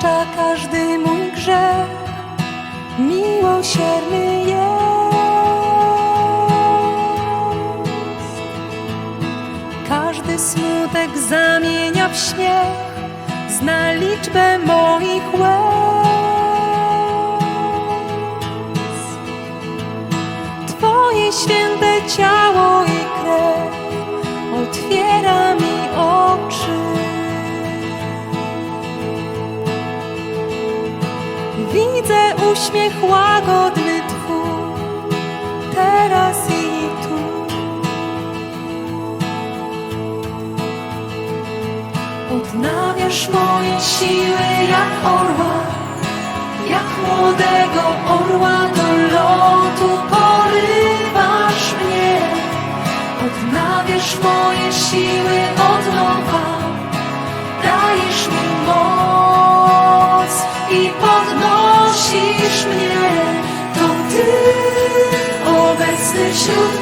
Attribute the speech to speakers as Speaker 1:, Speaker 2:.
Speaker 1: odpuszcza każdy mój grzech, miłosierny jest. Każdy smutek zamienia w śmiech, zna liczbę moich uśmiech łagodny Twój, teraz i tu. Odnawiasz moje siły jak orła, jak młodego orła do lotu porywasz mnie. Odnawiasz moje siły od nowa, Show.